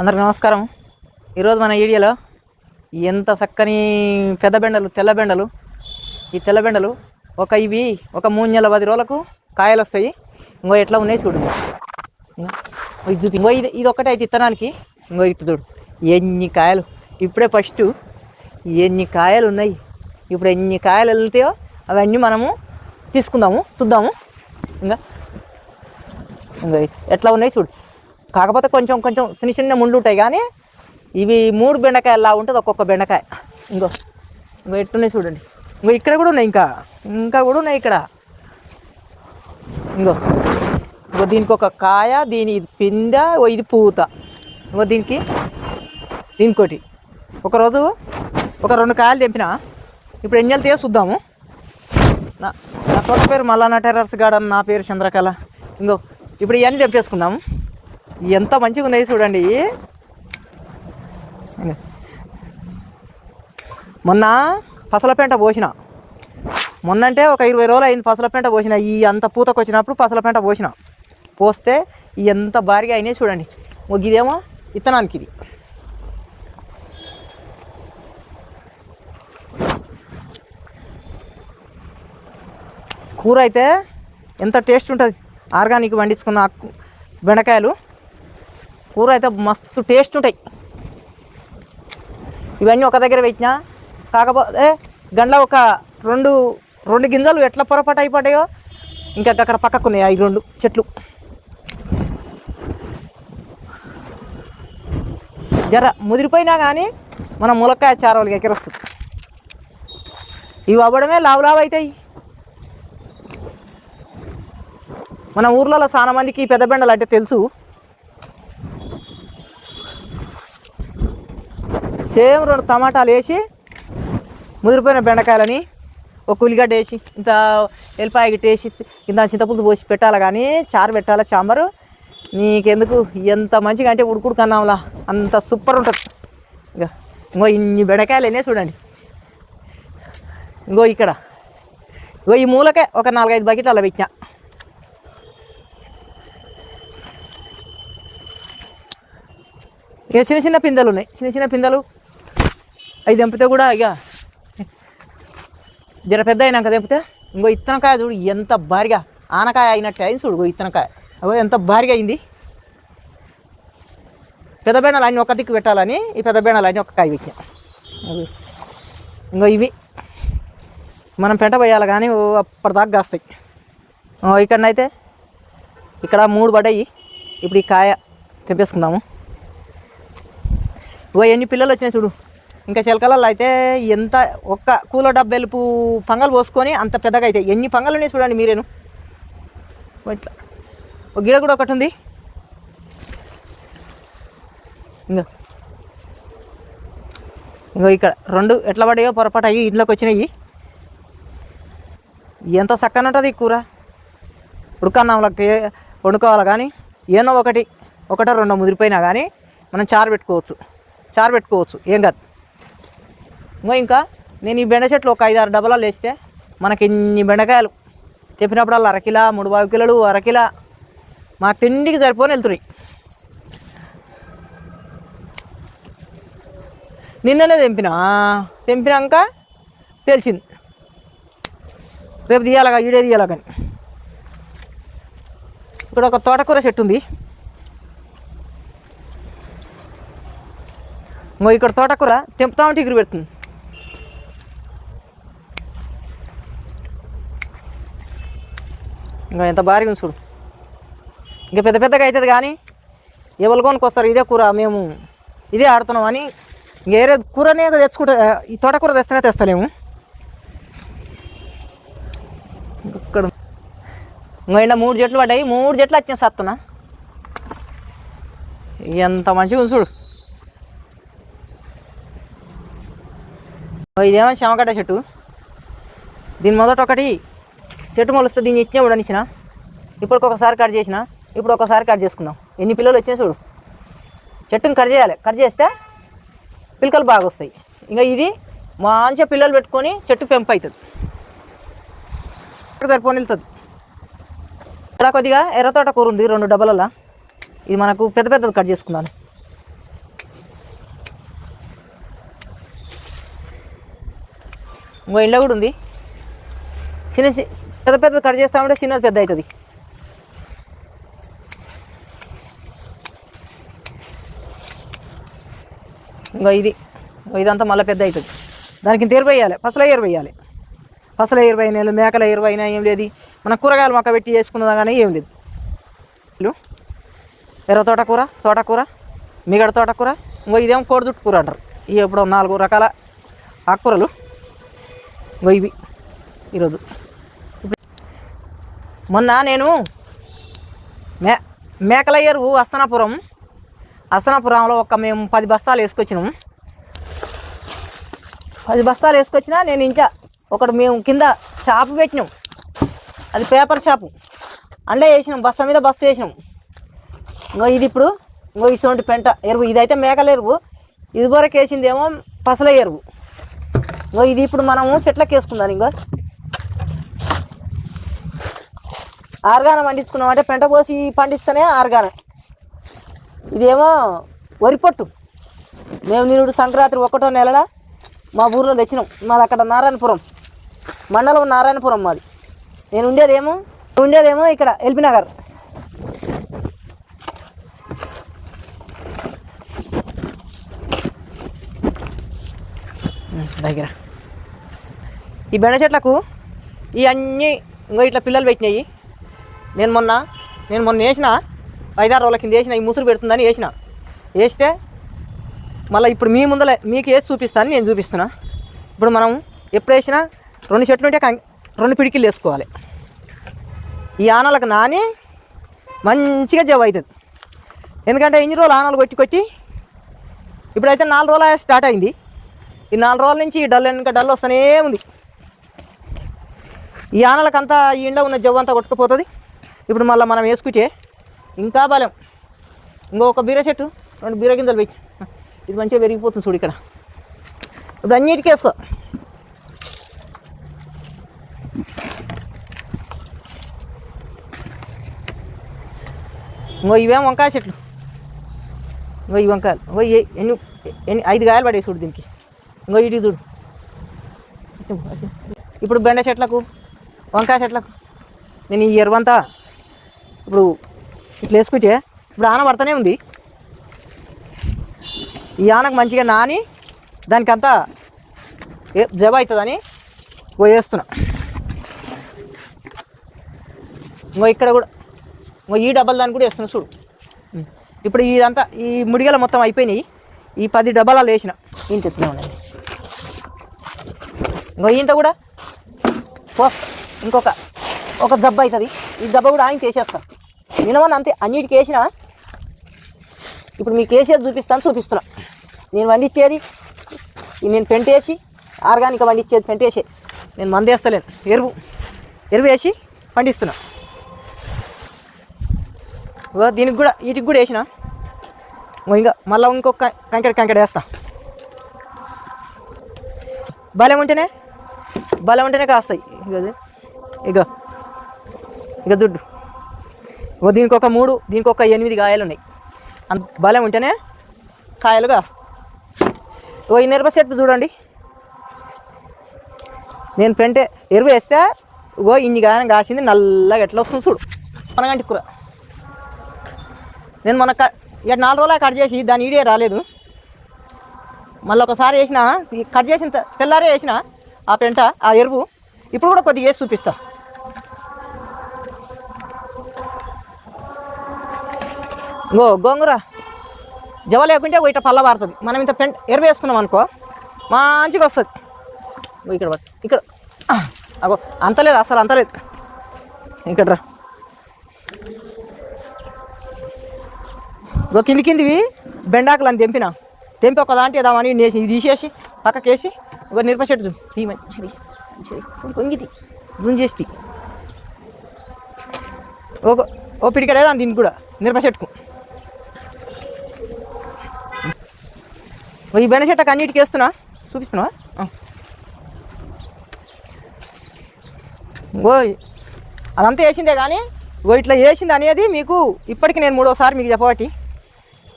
అందరికి నమస్కారం. ఈరోజు మన ఏరియాలో ఎంత చక్కని పెద్ద బెండలు తెల్ల బెండలు ఈ తెల్ల బెండలు ఒక ఇవి ఒక మూడు నెలల పది రోజులకు కాయలు వస్తాయి. ఇంకో ఎట్లా ఉన్నాయి చూడు. ఇది చూపి ఇంకో ఇది ఇది ఒకటే అయితే ఇత్తనానికి. ఇంకో ఇటు చూడు. ఎన్ని కాయలు. ఇప్పుడే ఫస్ట్ ఎన్ని కాయలు ఉన్నాయి. ఇప్పుడు ఎన్ని కాయలు వెళ్తాయో అవన్నీ మనము తీసుకుందాము చూద్దాము. ఇంకా ఇంకా ఎట్లా ఉన్నాయి చూడు. కాకపోతే కొంచెం కొంచెం చిన్న చిన్న ముండ్లు ఉంటాయి కానీ ఇవి మూడు బెండకాయలా ఉంటుంది ఒక్కొక్క బెండకాయ. ఇంకో ఇంకో ఎట్టున్నాయి చూడండి. ఇంకో ఇక్కడ కూడా ఉన్నాయి ఇంకా. ఇంకా కూడా ఉన్నాయి ఇక్కడ. ఇంకో ఇంకో దీనికి ఒక కాయ దీని ఇది పింద ఓ ఇది పూత. ఇంకో దీనికి దీనికోటి. ఒకరోజు ఒక రెండు కాయలు తెంపిన. ఇప్పుడు ఎన్ని వెళ్తాయో చూద్దాము. నా నా తోట పేరు మల్లానా టెర్రర్స్ గార్డెన్ నా పేరు చంద్రకళ. ఇంకో ఇప్పుడు ఇవన్నీ తెంపేసుకుందాము. ఎంత మంచిగా ఉన్నాయి చూడండి. మొన్న పసలపెంట పోసిన. మొన్న అంటే ఒక ఇరవై రోజులు అయింది పసలపెంట పోసిన. ఈ అంత పూతకు వచ్చినప్పుడు పసలపెంట పోసిన. పోస్తే ఈ ఎంత భారీగా అయినాయి చూడండి. ఒక ఇదేమో ఇత్తనానికి ఇది. కూర అయితే ఎంత టేస్ట్ ఉంటుంది? ఆర్గానిక్ పండించుకున్న బెండకాయలు. కూర అయితే మస్తు టేస్ట్ ఉంటాయి. ఇవన్నీ ఒక దగ్గర పెట్టినా కాకపోతే గండ్ల ఒక రెండు రెండు గింజలు ఎట్లా పొరపాటు అయిపోతాయో ఇంకా అక్కడ పక్కకు ఉన్నాయి ఈ రెండు చెట్లు. జర ముదిరిపోయినా కానీ మన ములక్కాయ చారవలకి ఎక్కరొస్తుంది ఇవి అవ్వడమే లావు లావు అవుతాయి మన ఊర్లలో చాలా మందికి పెద్ద బెండలు అంటే తెలుసు. సేమ్ రెండు టమాటాలు వేసి ముదిరిపోయిన బెండకాయలని ఒక ఉల్లిగడ్డ వేసి ఇంత ఎల్లిపాయ గిట్ట వేసి ఇంత చింతపులుసు పోసి పెట్టాలి కానీ చారు పెట్టాలి చాంబరు నీకెందుకు? ఎంత మంచిగా అంటే ఉడుకుడు కన్నాంలా అంత సూపర్ ఉంటుంది. ఇంకా ఇంకో ఇన్ని బెండకాయలు చూడండి. ఇంకో ఇక్కడ. ఇంకో ఈ మూలకే ఒక నాలుగైదు బకెట్లు అలా పెట్టినా. ఇక చిన్న చిన్న పిందెలు ఉన్నాయి. చిన్న చిన్న పిందెలు అవి తెంపితే కూడా ఇక జర పెద్ద అయినాక తెంపితే ఇంకో ఇత్తనకాయ చూడు ఎంత భారీగా ఆనకాయ అయినట్టు అయింది చూడు ఇత్తనకాయ అగో ఎంత భారీగా అయింది. పెద్ద బేణాలు అన్నీ ఒక దిక్కు పెట్టాలని ఈ పెద్ద బేణాలు అన్నీ ఒక కాయ పెట్టాం అవి ఇంకో ఇవి. మనం పెంట పోయాలి కానీ ఓ అప్పటిదాకా కాస్తాయి. ఓ ఇక్కడనైతే ఇక్కడ మూడు పడ్డాయి. ఇప్పుడు ఈ కాయ తెంపేసుకుందాము. ఓ ఎన్ని పిల్లలు వచ్చినాయి చూడు. ఇంకా చిలకలలో అయితే ఎంత ఒక్క కూల డబ్బెలుపు పంగలు పోసుకొని అంత పెద్దగా అయితే ఎన్ని పంగలు ఉన్నాయి చూడండి మీరేను. ఇట్లా. ఒక గిడ కూడా ఒకటి ఉంది. ఇంకా ఇంకో ఇక్కడ రెండు ఎట్లా పడియో పొరపాటు అయ్యి ఇంట్లోకి వచ్చినాయి. ఎంత చక్కగా ఉంటుంది ఈ కూర. ఉడకన్నంలోకి వండుకోవాలి కానీ ఏనో ఒకటి ఒకటో రెండో ముదిరిపోయినా కానీ మనం చారు పెట్టుకోవచ్చు. చారు పెట్టుకోవచ్చు. ఏం కాదు. ఇంకో ఇంకా నేను ఈ బెండ చెట్లు ఒక ఐదు ఆరు డబ్బలాలు వేస్తే మనకి ఇన్ని బెండకాయలు. తెప్పినప్పుడల్లా అరకిల మూడు బావి కిలోలు అరకిల మా తిండికి సరిపోని వెళ్తున్నాయి. నిన్ననే తెంపిన. తెంపినాక తెలిసింది రేపు తీయాలగా ఈడే తీయాలా కానీ. ఇక్కడ ఒక తోటకూర చెట్టు ఉంది. ఇంకో ఇక్కడ తోటకూర తెంపుతా ఉంటే ఇగురు పెడుతుంది. ఇంకా ఎంత భారీగా ఉంది చూడు. ఇంకా పెద్ద పెద్దగా అవుతుంది కానీ ఎవరు కొనుక్కొస్తారు? ఇదే కూర మేము ఇదే ఆడుతున్నాం అని ఇంక వేరే కూరనే తెచ్చుకుంటా ఈ తోటకూర తెస్తేనే తెస్తలేము. ఇక్కడ ఇంకా మూడు చెట్లు పడ్డాయి. మూడు చెట్లు వచ్చిన సత్తున ఎంత మంచిగా ఉంది చూడు. ఇదేమో శామగడ్డ చెట్టు. దీని మొదట ఒకటి చెట్టు మొలిస్తే దీన్ని ఇచ్చిన ఇచ్చినా ఇప్పుడు ఒకసారి కట్ చేసిన ఇప్పుడు ఒకసారి కట్ చేసుకుందాం. ఎన్ని పిల్లలు వచ్చినా చూడు. చెట్టుని కట్ చేయాలి. కట్ చేస్తే పిలకలు బాగా వస్తాయి. ఇంకా ఇది మంచిగా పిల్లలు పెట్టుకొని చెట్టు పెంపు అవుతుంది. ఇక్కడ సరిపోని వెళ్తుంది ఇక్కడ కొద్దిగా ఎర్రతోట కూర ఉంది రెండు డబ్బలలో. ఇది మనకు పెద్ద పెద్దది కట్ చేసుకున్నాను ఇంకో ఇళ్ళ కూడా ఉంది. చిన్న పెద్ద పెద్ద కట్ చేస్తామంటే చిన్నది పెద్ద అవుతుంది. ఇంకా ఇది. ఇదంతా మళ్ళీ పెద్ద అవుతుంది. దానికి ఇంత ఎరువు వేయాలి. పసల ఎరువు వేయాలి. పసల ఎరువు అయినా మేకల ఎరువు అయినా ఏం లేదు. మన కూరగాయలు మొక్క పెట్టి చేసుకున్నదా కానీ ఏం లేదు. ఎర్ర తోటకూర తోటకూర మిగడ తోటకూర ఇంకో ఇదేమో కోడిదుట్టు కూర అంటారు. ఇవి ఇప్పుడు నాలుగు రకాల ఆకుకూరలు. ఇంకో ఇవి. ఈరోజు. మొన్న నేను మే మేకల ఎరువు అస్తనాపురం అస్తనాపురంలో ఒక మేము పది బస్తాలు వేసుకొచ్చినాము పది బస్తాలు వేసుకొచ్చినా నేను ఇంకా ఒకటి మేము కింద షాపు పెట్టినాం. అది పేపర్ షాపు. అండే వేసినాం బస్తా మీద బస్తా వేసినాం. ఇంకో ఇది ఇప్పుడు ఇంకో ఇటువంటి పెంట ఎరువు. ఇదైతే మేకల ఎరువు. ఇది వరకు వేసిందేమో పసల ఎరువు. ఇంకో ఇది ఇప్పుడు మనము చెట్లకు వేసుకుందాం ఇంకో. ఆర్గానం పండించుకున్నాం అంటే పెంట పోసి పండిస్తేనే ఆర్గానం. ఇదేమో వరి పొట్టు. మేము నిరుడు సంక్రాంతి ఒకటో నెలల మా ఊర్లో తెచ్చినాం. మాది అక్కడ నారాయణపురం. మండలం నారాయణపురం మాది. నేను ఉండేదేమో ఉండేదేమో ఇక్కడ ఎల్బీ నగర్. దగ్గర. ఈ బెండ చెట్లకు ఈ అన్నీ ఇంకో ఇట్లా పిల్లలు పెట్టినాయి. నేను మొన్న నేను మొన్న వేసిన ఐదారు రోజుల కింద వేసిన ఈ ముసురు పెడుతుందని వేసిన. వేస్తే మళ్ళీ ఇప్పుడు మీ ముందలే మీకు వేసి చూపిస్తాను నేను చూపిస్తున్నా. ఇప్పుడు మనం ఎప్పుడు వేసినా రెండు చెట్లు ఉంటే రెండు పిడికిలు వేసుకోవాలి. ఈ ఆనలకు నాని మంచిగా జవ్ అవుతుంది. ఎందుకంటే ఎన్ని రోజులు ఆనలు కొట్టి కొట్టి ఇప్పుడైతే నాలుగు రోజులు స్టార్ట్ అయింది. ఈ నాలుగు రోజుల నుంచి డల్ ఇంకా డల్ వస్తూనే ఉంది. ఈ ఆనలకంతా ఈ ఇంట్లో ఉన్న జవ్వు అంతా కొట్టుకుపోతుంది. ఇప్పుడు మళ్ళీ మనం వేసుకుంటే ఇంకా బలం. ఇంకొక బీర చెట్టు రెండు బీర గింజలు పెట్టి ఇది మంచిగా పెరిగిపోతుంది చూడు ఇక్కడ. ఇప్పుడు అన్నిటికీ వేసుకో. ఇంకో ఇవేం వంకాయ చెట్లు. ఇంకో ఈ వంకాయలు. ఇంకో ఎన్ని ఎన్ని ఐదు కాయలు పడేవి చూడు దీనికి. ఇంకో ఇటు చూడు. ఇప్పుడు బెండ చెట్లకు వంకాయ చెట్లకు నేను ఈ ఎరువంతా ఇప్పుడు ఇట్లా వేసుకుంటే ఇప్పుడు ఆన పడుతూనే ఉంది. ఈ ఆనకు మంచిగా నాని దానికంతా జబ అవుతుందని పోయేస్తున్నా ఇంకో ఇక్కడ కూడా ఇంకో ఈ డబ్బాలు దాన్ని కూడా వేస్తున్నా చూడు. ఇప్పుడు ఇదంతా ఈ ముడిగల మొత్తం అయిపోయినాయి. ఈ పది డబ్బాలలో వేసిన. ఇంత ఎత్తున ఉండండి ఇంకో ఈంత కూడా? పోస్తా ఇంకొక. ఒక జబ్బ అవుతుంది. ఈ జబ్బ కూడా ఆయన చేసేస్తాను మినిమం అంతే అన్నిటికి వేసిన ఇప్పుడు మీకు వేసేది చూపిస్తాను చూపిస్తున్నా. నేను వండించేది నేను పెంటేసి ఆర్గానిక్ వండించేది పెంటేసి నేను మందేస్తలేను. ఎరువు ఎరువు వేసి పండిస్తున్నా. ఇగో దీనికి కూడా వీటికి కూడా వేసిన. ఇగో ఇంకా మళ్ళీ ఇంకొక కంకెడ కంకెడ వేస్తా. బలం ఉంటేనే బలం ఉంటేనే కాస్తాయి. ఇక ఇక ఇక దుడ్డు. దీనికి ఒక మూడు దీనికి ఒక ఎనిమిది కాయలు ఉన్నాయి. అంత బలం ఉంటేనే కాయలు కాస్తాయి. ఓ ఈ మిరప చెట్టు చూడండి. నేను పెంటే ఎరువు వేస్తే ఓ ఇన్ని గానం కాసింది నల్లగా ఎట్లా వస్తుంది చూడు. మనగంటి కూర. నేను మన క- ఇక నాలుగు రోజులు కట్ చేసి దాని ఈడే రాలేదు. మళ్ళీ ఒకసారి వేసిన కట్ చేసిన తెల్లారే వేసిన ఆ పెంట ఆ ఎరువు ఇప్పుడు కూడా కొద్దిగా వేసి చూపిస్తా. గో గోంగూర. జవ లేకుంటే ఇట పల్ల పారుతుంది. మనం ఇంత పెంట్ ఎరువు వేసుకున్నాం అనుకో మంచిగా వస్తుంది. ఓ ఇక్కడ ఇక్కడ. అగో అగో అంతలేదు అసలు అంతలేదు ఇక్కడ రా. కింది కిందివి బెండాకులు అని తెంపిన. తెంపి ఒక దాంట్లో ఏదామని నేసి ఇది తీసేసి పక్కకేసి ఒక మిరప చెట్టు తీ మంచిది మంచిది. కొంగిది జూన్ చేసి ఒక ఓ పిడికడేదాన్ని దీనికి కూడా మిరప చెట్టుకు. ఈ బెండ చెట్టుకు అన్నిటికి వేస్తున్నా? చూపిస్తున్నావా? ఓ అదంతా వేసిందే కానీ ఓ ఇట్లా వేసింది అనేది మీకు ఇప్పటికి నేను మూడోసారి మీకు చెప్పబట్టి.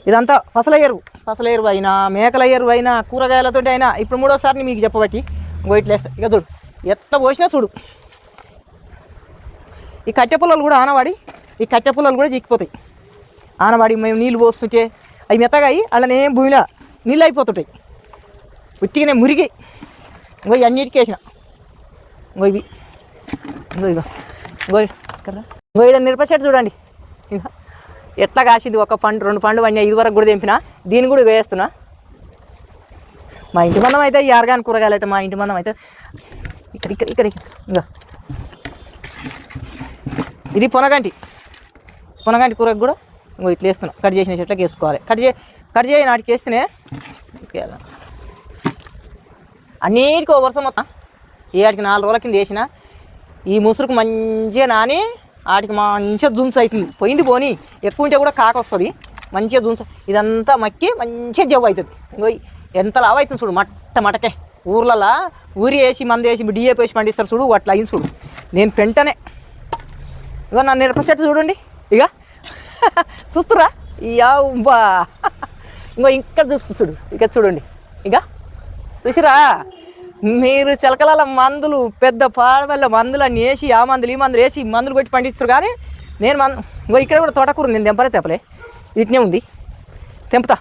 ఇదంతా పసల ఎరువు పసల ఎరువు అయినా మేకల ఎరువు అయినా కూరగాయలతో అయినా ఇప్పుడు మూడోసారి మీకు చెప్పబట్టి. ఓ ఇట్లా వేస్తా. ఇక చూడు ఎత్త పోసినా చూడు. ఈ కట్టె పుల్లలు కూడా ఆనవాడి ఈ కట్టె పుల్లలు కూడా చిక్కిపోతాయి. ఆనవాడి మేము నీళ్ళు పోస్తుంటే అవి మెత్తగా అయ్యి అలానే భూమిలో నీళ్ళు అయిపోతుంటాయి ఉట్టిగానే మురిగి ఇంకో అన్నిటికీ వేసిన. ఇంకో ఇవి. ఇంకో ఇగో ఇంకో ఇక్కడ ఇంకో ఇక్కడ మిరప చెట్టు చూడండి. ఇంకా ఎట్లా కాసింది? ఒక పండు రెండు పండు అన్నీ ఇది వరకు కూడా తెంపిన దీన్ని కూడా వేస్తున్నా. మా ఇంటి మందం అయితే ఈ ఆర్గాన్ కూరగాయలు అయితే మా ఇంటి మందం అయితే ఇక్కడ ఇక్కడ ఇక్కడ ఇంకా ఇది పొనగంటి. పొనగంటి కూరకు కూడా ఇంకో ఇట్లా వేస్తున్నా. కట్ చేసిన చెట్లకి వేసుకోవాలి. కట్ చే కట్ చేయి నాటికి వేస్తేనే వేయాలి. అన్నిటికీ వరుస మొత్తం. ఈ ఆటికి నాలుగు రోజుల కింద వేసిన. ఈ ముసురుకు మంచిగా నాని వాటికి మంచిగా జూమ్స్ అవుతుంది పోయింది పోని. ఎక్కువ ఉంటే కూడా కాక వస్తుంది. మంచిగా జూమ్స్ ఇదంతా మక్కి మంచిగా జవ్వు అవుతుంది. ఇంకో ఎంత లావు అవుతుంది చూడు మట్ట మటకే. ఊర్లలో ఊరి వేసి మంది వేసి డిఏపి వేసి పండిస్తారు చూడు అట్లా అయింది చూడు. నేను పెంటనే. ఇగో నన్ను మిరప చెట్టు చూడండి. ఇక చూస్తురా బా. ఇంకో ఇక్కడ చూస్తూ చూడు. ఇక్కడ చూడండి. ఇంకా చూసిరా? మీరు చిలకల మందులు పెద్ద పాడవల్ల మందులు అన్ని వేసి ఆ మందులు ఈ మందులు వేసి మందులు కొట్టి పండిస్తారు కానీ నేను మన ఇంకో ఇక్కడ కూడా తోటకూర నేను తెంపలే తెంపలే. ఇట్నే ఉంది. తెంపుతా.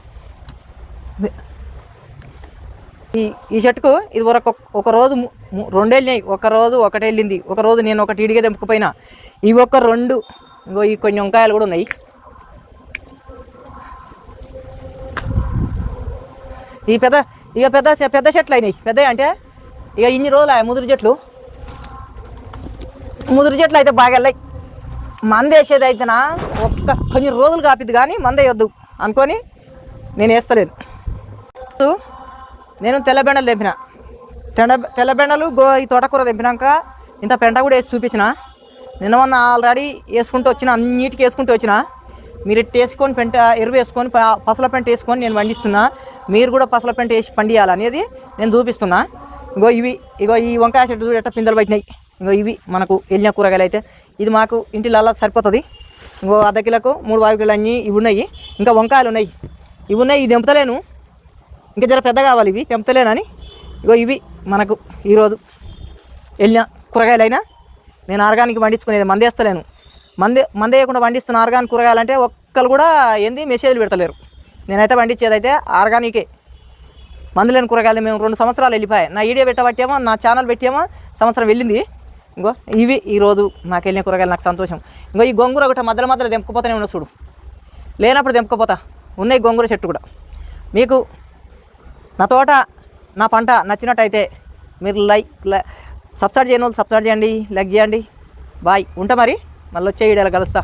ఈ ఈ చెట్టుకు ఇది వరకు ఒక- ఒక రోజు ము- రెండు వెళ్ళినాయి ఒక రోజు ఒకటి వెళ్ళింది ఒక రోజు నేను ఒకటి ఇడిగా తెంపుకుపోయినా. ఇవి ఒక రెండు ఇంకో ఈ కొన్ని వంకాయలు కూడా ఉన్నాయి. ఈ పెద్ద ఇక పెద్ద పెద్ద చెట్లు అయినాయి. పెద్ద అంటే? ఇక ఇన్ని రోజులు ముదురు చెట్లు. ముదురు చెట్లు అయితే బాగా వెళ్ళాయి. మంద వేసేది అయితేనా ఒక్క కొన్ని రోజులు కాపిద్ది కానీ మందేయొద్దు అనుకొని నేను వేస్తలేను నేను తెల్లబెండలు తెంపిన. తెల్ల తెల్లబెండలు గో ఈ తోటకూర తెంపినాక ఇంత పెండ కూడా వేసి చూపించిన. నిన్న మొన్న ఆల్రెడీ వేసుకుంటూ వచ్చిన అన్నిటికీ వేసుకుంటూ వచ్చిన. మీరు ఇట్ట వేసుకొని పెంట ఎరువు వేసుకొని పసల పెంట వేసుకొని నేను వండిస్తున్నా. మీరు కూడా పసల పెంట వేసి పండియాలనేది నేను చూపిస్తున్నా. ఇగో ఇవి ఇగో ఈ వంకాయ చెట్టు చూడ పిందలు పట్టినాయి. ఇంకో ఇవి మనకు వెళ్ళిన కూరగాయలు అయితే ఇది మాకు ఇంటిలల్లా సరిపోతుంది. ఇంకో అర్ధ కిలోకు మూడు వాయు కిలో అన్నీ ఇవి ఉన్నాయి. ఇంకా వంకాయలు ఉన్నాయి. ఇవి ఉన్నాయి ఇది తెంపుతలేను. ఇంకా జర పెద్ద కావాలి ఇవి తెంపుతలేనని ఇగో ఇవి మనకు ఈరోజు వెళ్ళిన కూరగాయలైనా నేను ఆర్గానిక్ పండించుకునేది మందేస్తలేను. మందే మందేయకుండా పండిస్తున్న ఆర్గానిక్ కూరగాయలంటే ఒక్కరు కూడా ఏంది మెసేజ్లు పెడతలేరు. నేనైతే పండించేది అయితే ఆర్గానికే. మందులేని కూరగాయలు మేము రెండు సంవత్సరాలు వెళ్ళిపోయాయి. నా ఈడియో పెట్టబట్టేమో నా ఛానల్ పెట్టేమో సంవత్సరం వెళ్ళింది. ఇంకో ఇవి ఈరోజు నాకు వెళ్ళిన కూరగాయలు నాకు సంతోషం. ఇంకో ఈ గొంగూర ఒకటి మధ్యలో మధ్యలో తెంపుకుపోతానే ఉన్నా చూడు. లేనప్పుడు తెంపుకుపోతా ఉన్నాయి గొంగూర చెట్టు కూడా. మీకు నా తోట నా పంట నచ్చినట్టయితే మీరు లైక్ సబ్స్క్రైబ్ చేయని వాళ్ళు సబ్స్క్రైబ్ చేయండి లైక్ చేయండి. బాయ్. ఉంటా మరి. మళ్ళీ వచ్చే వీడియోలో కలుస్తా.